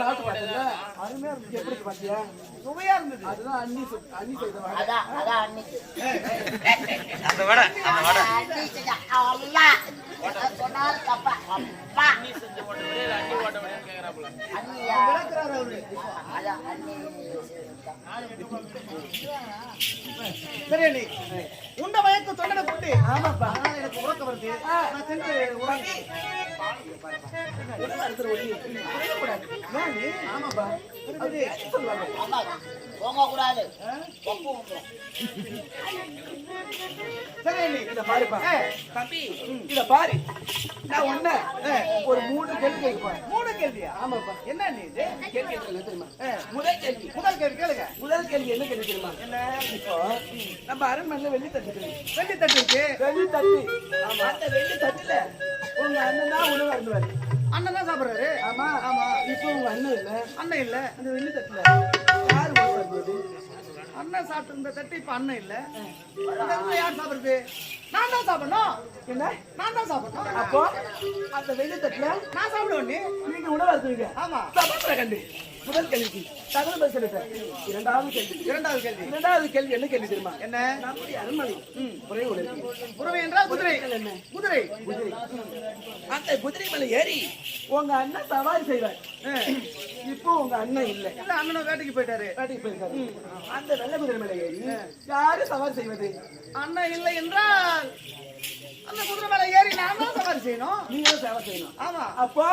சாப்பிட்டு பார்த்தல அருமையா இருந்துச்சு. எப்படி பாத்தியா சுவையா இருந்தது. அதுதான் அண்ணி அண்ணி செய்த வடை அதான் அதான் அன்னைக்கு அந்த வடை அந்த வடை அண்ணி செஞ்ச விளக்குறாரு அவரு. அதான் அண்ணி சரி அண்ணி. உண்ட மயக்க தொண்டனை கொண்டு. ஆமாப்பா அதனால எனக்கு உறக்கம் வருது. நான் சென்று உறங்கி. உடம்பு அறுத்துற ஒளி ஆமாப்பா அது ஆமா போங்க கூடாது. சரி அண்ணி. இத பாருப்பா தம்பி இத பாரு நான் ஒண்ணு ஒரு மூணு கேள்வி கேட்பேன் மூணு கேள்வியா? ஆமாப்பா என்ன அண்ணி இது? கேள்வி தெரியுமா முதல் கேள்வி முதல் கேள்வி கேளுங்க. முதல் கேள்வி என்ன கேள்வி தெரியுமா என்ன? இப்போ நம்ம அரண்மனையில வெள்ளி தட்டு இருக்கு. வெள்ளி தட்டு இருக்கு. வெள்ளி தட்டு அந்த வெள்ளி தட்டுல உங்க அண்ணன் தான் உணவு அருந்துவாரு அண்ணன் தான் சாப்பிடுறாரு. ஆமா ஆமா. இப்போ உங்க அண்ணன் இல்ல. அண்ணன் இல்ல. அந்த வெள்ளி தட்டுல. யார் அருந்துவது அண்ணன் சாப்பிட்டு இருந்த தட்டு இப்ப அண்ணன் இல்ல. அந்த இடத்துல யார் சாப்பிடுறது? நான் தான் சாப்பிடணும். என்ன? நான் தான் சாப்பிடணும். அப்போ அந்த வெள்ளி தட்டுல நான் சாப்பிடுவேன் நீங்க உணவு அருந்துவீங்க ஆமா. சமத்துல கண்டு. முதல் கேள்விக்கு தகவல் பதில் சொல்லிட்டேன் இரண்டாவது கேள்வி. இரண்டாவது கேள்வி. இரண்டாவது கேள்வி என்ன கேள்வி தெரியுமா? என்ன? நம்முடைய அரண்மனை. ஒரே ஒரு இருக்கு. குதிரை என்றால் குதிரை. என்ன? குதிரை. குதிரை. அந்த குதிரை மேல ஏறி. உங்க அண்ணன் சவாரி செய்வார். இப்போ உங்க அண்ணன் இல்ல. இல்ல அண்ணனும் வேட்டைக்கு போயிட்டாரு. வேட்டைக்கு போயிருக்காரு. அந்த வெள்ளை குதிரை மேல ஏறி யாரு சவாரி செய்வது? அண்ணன் இல்லை என்றால் அந்த குதிரை மேல ஏறி நான் தான் சவாரி செய்யணும். நீங்க சவாரி செய்யணும். ஆமா. அப்போ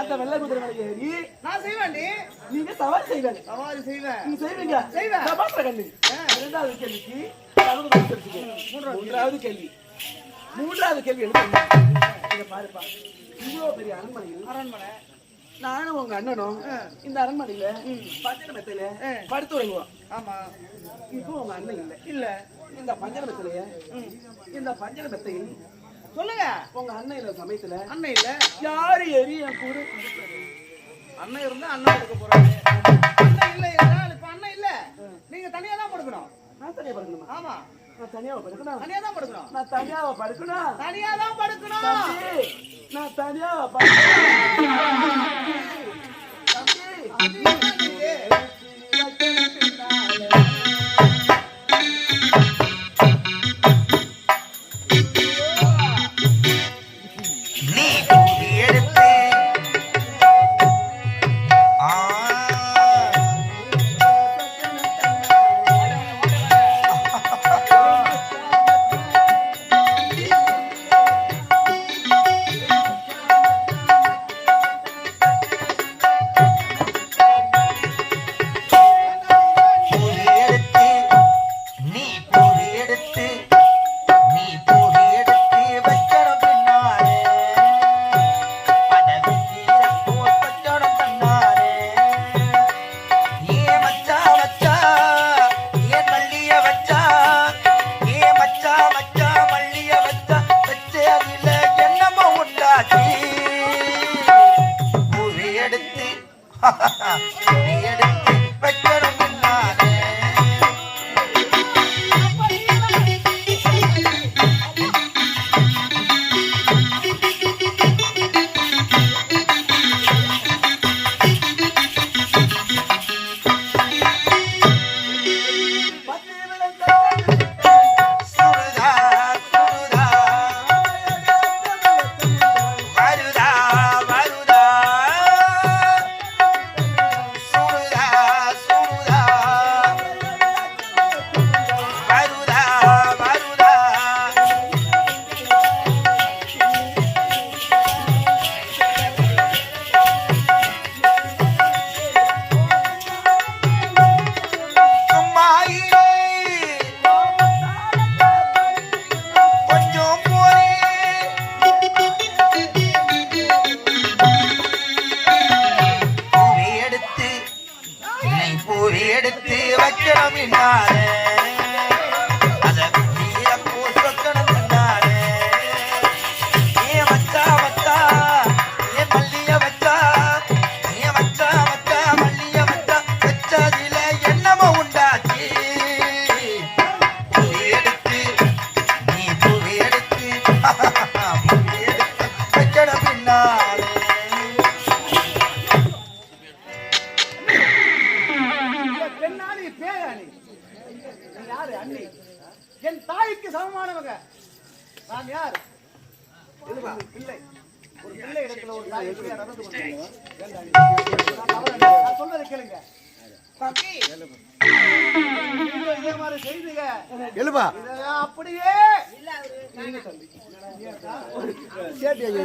அந்த வெள்ளை குதிரை மேல ஏறி நான் செய்வேன் நீ நீங்க சவாரி செய்வாங்க சவாரி செய்வேன். நீங்க செய்வீங்க. செய்வேன். சபாத்திர கண்ணு இரண்டாவது கேள்விக்கு. மூன்றாவது கேள்வி. மூன்றாவது கேள்வி. தெரியுமா? இங்க பாருப்பா. இவ்வளவு பெரிய அரண்மனையில் அரண்மனை. நானும் உங்க அண்ணனும் இந்த அரண்மனையில பஞ்சன மெத்தையில படுத்து உறங்குவோம் ஆமா. இப்போ உங்க அண்ணன் இல்ல. இல்ல. இந்த பஞ்சன மெத்தையில இந்த பஞ்சன மெத்தையில் சொல்லுங்க. உங்க அண்ணன் இல்ல சமயத்துல. அண்ணன் இல்ல. யாரு ஏறி என் கூட? அண்ணன் இருந்தா அண்ணன் கொடுக்க போறாரு. அண்ணன் இல்ல இப்ப அண்ணன் இல்ல. நீங்க தனியா தான் கொடுக்கணும் நான் தனியா படுக்கணுமா? ஆமா. நான் தனியாவா படுக்கணும். தனியா தான் படுக்கணும். நான் தனியாவா படுக்கணும். தனியா தான் படுக்கணும். நான் தனியாவா படுக்கணும்.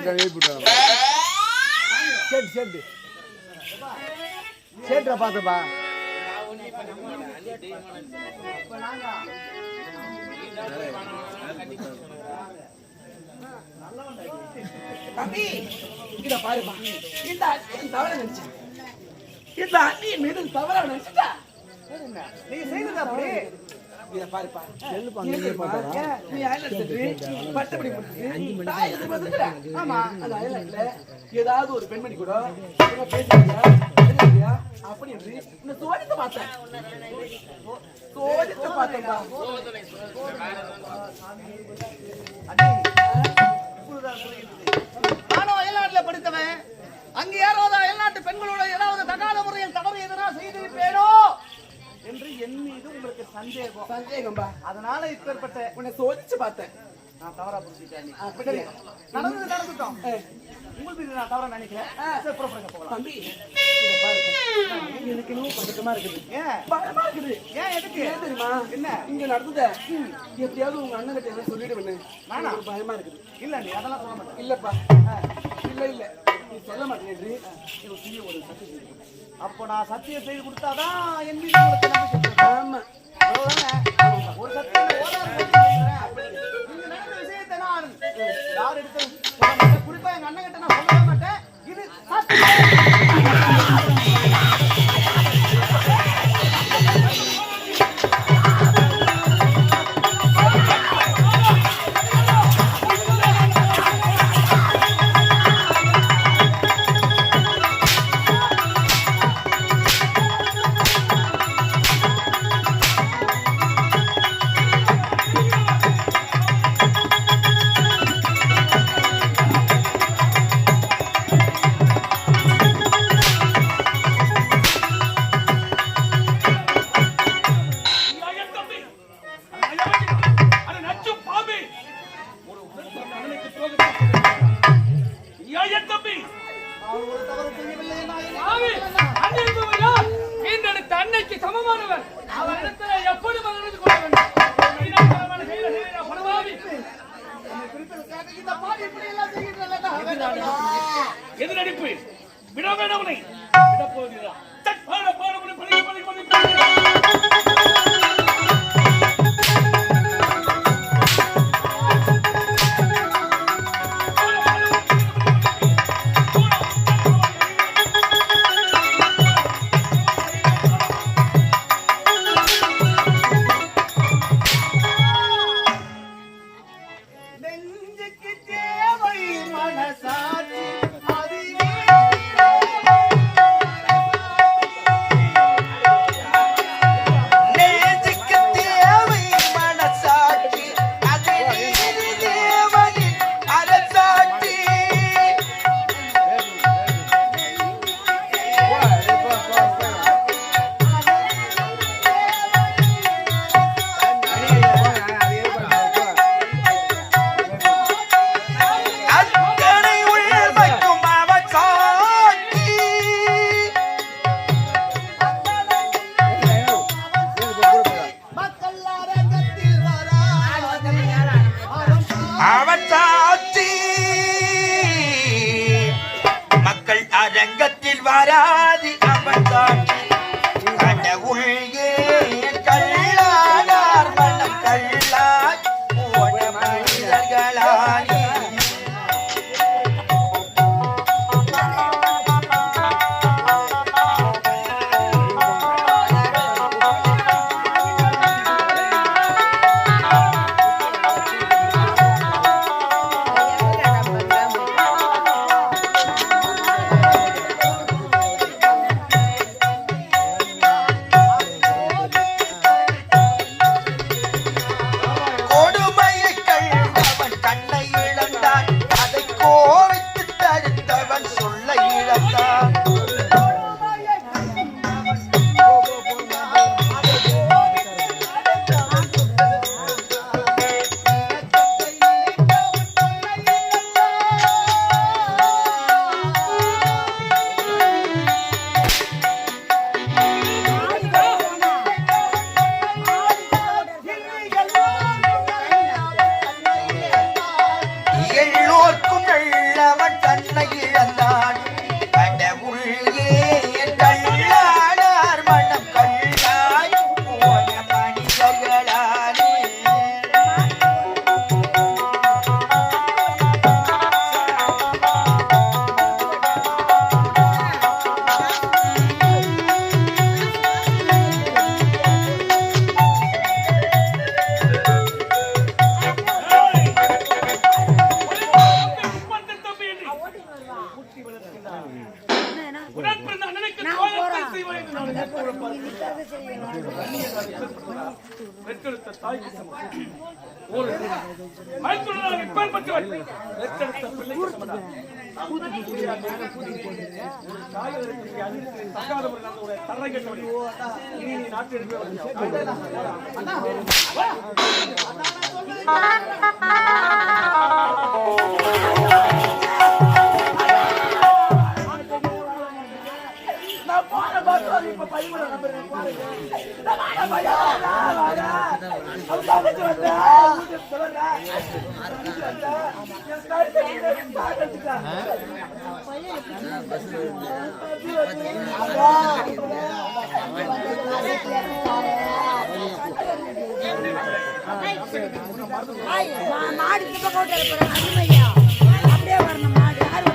சேட்டு எழுப்பிட்டோம் சேட்டு சேட்டு பார்த்தப்பா. தம்பி பாருப்பா. இந்த அண்ணி தவற நினைச்சேன். இந்த அண்ணி மீது தவறா நினைச்சிட்டா? சரிங்க. நீங்க செய்தது அப்படி. இத பாருப்பா நீ பட்டப்படி? ஆமா ஏதாவது ஒரு பெண்மணி கூட இவங்க பேசுறியா பேசுறியா அப்படி இந்த சோதித்து பார்த்தேன். சோதித்து புரியுது. நானும் அயல்நாட்டுல படித்தவன். அங்க யாராவது அயல்நாட்டு பெண்களோட ஏதாவது தகாத முறையில் தவறு எதனா செய்திருப்பேனோ என்று என் மீது உங்களுக்கு சந்தேகம். சந்தேகம்பா. அதனால இப்பேற்பட்ட உன்னை சோதிச்சு பார்த்தேன். நான் தவறா புரிஞ்சுட்டேன்? நடந்தது நடந்துட்டோம் உங்களுக்கு நான் தவறா நினைக்கிறேன். புறப்படுங்க போகலாம். தம்பி. எனக்கு இன்னும் பதட்டமா இருக்குது. ஏன்? பயமா இருக்குது. ஏன் எதுக்கு? ஏன் தெரியுமா? என்ன? இங்க நடந்தத எப்படியாவது உங்க அண்ணன் கிட்ட என்ன சொல்லிடுவேன் நானா? பயமா இருக்குது. இல்ல நீ அதெல்லாம் சொல்ல மாட்டேன். இல்லப்பா. இல்ல இல்ல. நீ சொல்ல மாட்டேன். எனக்கு செய்ய ஒரு சத்தியம் அப்போ நான் சத்தியம் செய்து கொடுத்தாதான் என் மீது உங்களுக்கு ஆமா ஒரு சத்தியம் ஓடாத சத்தியம் செய்கிறேன். விஷயத்தை நான் யார் எடுத்து சொல்ல மாட்டேன். குறிப்பா எங்க அண்ணன் கிட்ட நான் சொல்லவே மாட்டேன். இது சமமானவர். அவர் இடத்துல எப்படி மகனுக்கு கொள்ள வேண்டும். வீணாத்தனமான செயலை செய்த நான் மாடு கிட்ட போட்டு அருமையா அப்படியே வரணும் மாடு யாரு